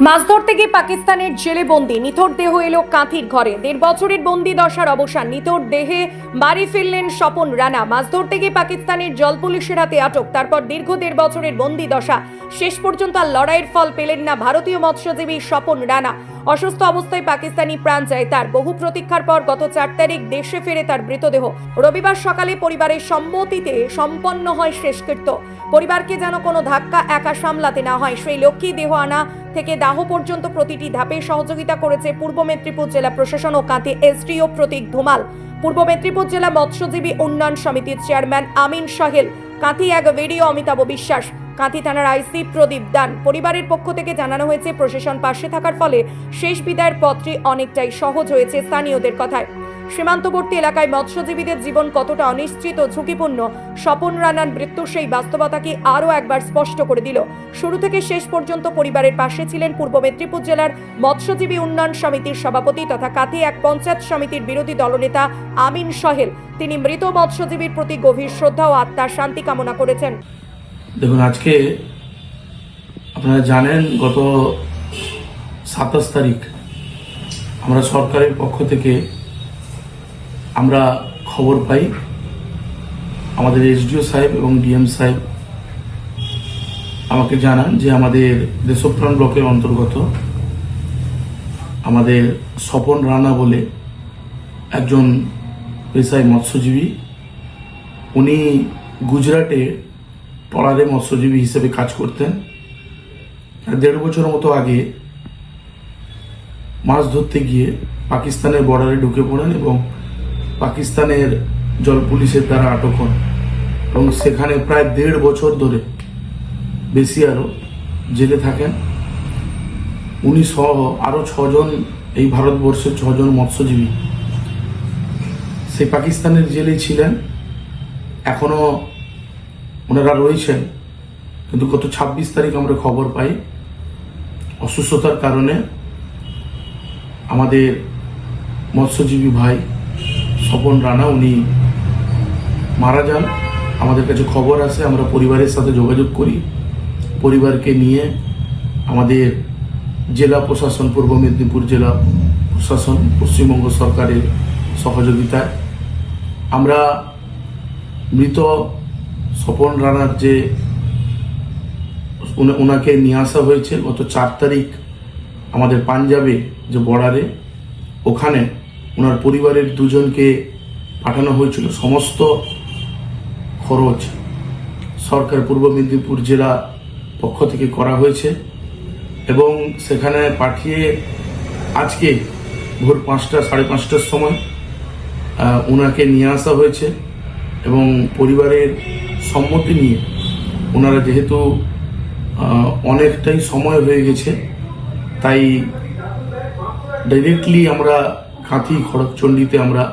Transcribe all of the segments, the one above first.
মাছ ধরতে গিয়ে পাকিস্তানের জেলে বন্দি। নিথর দেহ এলো কাঁথির ঘরে। দেড় বছরের বন্দি দশার অবসান। নিথর দেহে বাড়ি ফিরলেন স্বপন রানা। মাছ ধরতে গিয়ে পাকিস্তানের জল পুলিশের হাতে আটক। তারপর দীর্ঘ দেড় বছরের বন্দি দশা। শেষ পর্যন্ত আর লড়াইয়ের ফল পেলেন না ভারতীয় মৎস্যজীবী স্বপন রানা। অসুস্থ অবস্থায় পাকিস্তানি প্রাণ যায় তার। বহু প্রতীক্ষার পর গত চার তারিখ দেশে ফেরে তার মৃতদেহ। রবিবার সকালে পরিবারের সম্মতিতে সম্পন্ন হয় শেষকৃত্য। পরিবারকে যেন কোনো ধাক্কা একা সামলাতে না হয়, সেই লক্ষ্যেই দেহ আনা থেকে দাহ পর্যন্ত প্রতিটি ধাপে সহযোগিতা করেছে পূর্ব মেদিনীপুর জেলা প্রশাসন ও কাঁথি এসডিও প্রতীক ধুমাল। পূর্ব মেদিনীপুর জেলা মৎস্যজীবী উন্নয়ন সমিতির চেয়ারম্যান আমিন সাহেল কাঁথি এক ভিডিও অমিতাভ বিশ্বাস। কাঁথি থানার আইসি প্রদীপ দান। পরিবারের পক্ষ থেকে জানানো হয়েছে, প্রশাসন পাশে থাকার ফলে শেষ বিদায়ের পথটি অনেকটাই সহজ হয়েছে স্থানীয়দের কথায়। সীমান্তবর্তী এলাকায় মৎস্যজীবীদের জীবন কতটা অনিশ্চিত ঝুঁকিপূর্ণ, স্বপন রানার মৃত্যু সেই বাস্তবতাকে আরও একবার স্পষ্ট করে দিল। শুরু থেকে শেষ পর্যন্ত পরিবারের পাশে ছিলেন পূর্ব মেদিনীপুর জেলার মৎস্যজীবী উন্নয়ন সমিতির সভাপতি তথা কাঁথি এক পঞ্চায়েত সমিতির বিরোধী দলনেতা আমিন সহেল। তিনি মৃত মৎস্যজীবীর প্রতি গভীর শ্রদ্ধা ও আত্মার শান্তি কামনা করেছেন। দেখুন, আজকে আপনারা জানেন, গত সাতাশ তারিখ আমরা সরকারের পক্ষ থেকে আমরা খবর পাই। আমাদের এসডিও সাহেব এবং ডিএম সাহেব আমাকে জানান যে আমাদের দেশপ্রাণ ব্লকের অন্তর্গত আমাদের স্বপন রানা বলে একজন পেশায় মৎস্যজীবী, উনি গুজরাটে ট্রলারে মৎস্যজীবী হিসেবে কাজ করতেন। দেড় বছর মতো আগে মাছ ধরতে গিয়ে পাকিস্তানের বর্ডারে ঢুকে পড়েন এবং পাকিস্তানের জল পুলিশের দ্বারা আটক হন। এবং সেখানে প্রায় দেড় বছর ধরে বেশি আরও জেলে থাকেন। উনি সহ আরও ছজন, এই ভারতবর্ষের ছজন মৎস্যজীবী। সেই পাকিস্তানের জেলেই ছিলেন। এখনও ওনারা রয়েছেন, কিন্তু গত ছাব্বিশ তারিখ আমরা খবর পাই অসুস্থতার কারণে আমাদের মৎস্যজীবী ভাই স্বপন রানা, উনি মারা যান। আমাদের কাছে খবর আসে আমরা পরিবারের সাথে যোগাযোগ করি। পরিবারকে নিয়ে আমাদের জেলা প্রশাসন, পূর্ব মেদিনীপুর জেলা প্রশাসন, পশ্চিমবঙ্গ সরকারের সহযোগিতায় আমরা মৃত স্বপন রানার যে ওনাকে নিয়ে আসা হয়েছে গত চার তারিখ আমাদের পাঞ্জাবে যে বর্ডারে, ওখানে ওনার পরিবারের দুজনকে পাঠানো হয়েছিল। সমস্ত খরচ সরকার পূর্ব মেদিনীপুর জেলা পক্ষ থেকে করা হয়েছে এবং সেখানে পাঠিয়ে আজকে ভোর পাঁচটা, সাড়ে পাঁচটার সময় ওনাকে নিয়ে আসা হয়েছে। এবং পরিবারের সম্মতি নিয়ে ওনারা যেহেতু অনেকটাই সময় হয়ে গেছে, তাই ডাইরেক্টলি আমরা কাঁথি খড়গচণ্ডীতে আমরা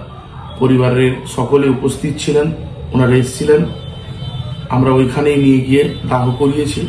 পরিবারের সকলে উপস্থিত ছিলেন, ওনারা এসেছিলেন। আমরা ওইখানেই নিয়ে গিয়ে দাহ করিয়েছি।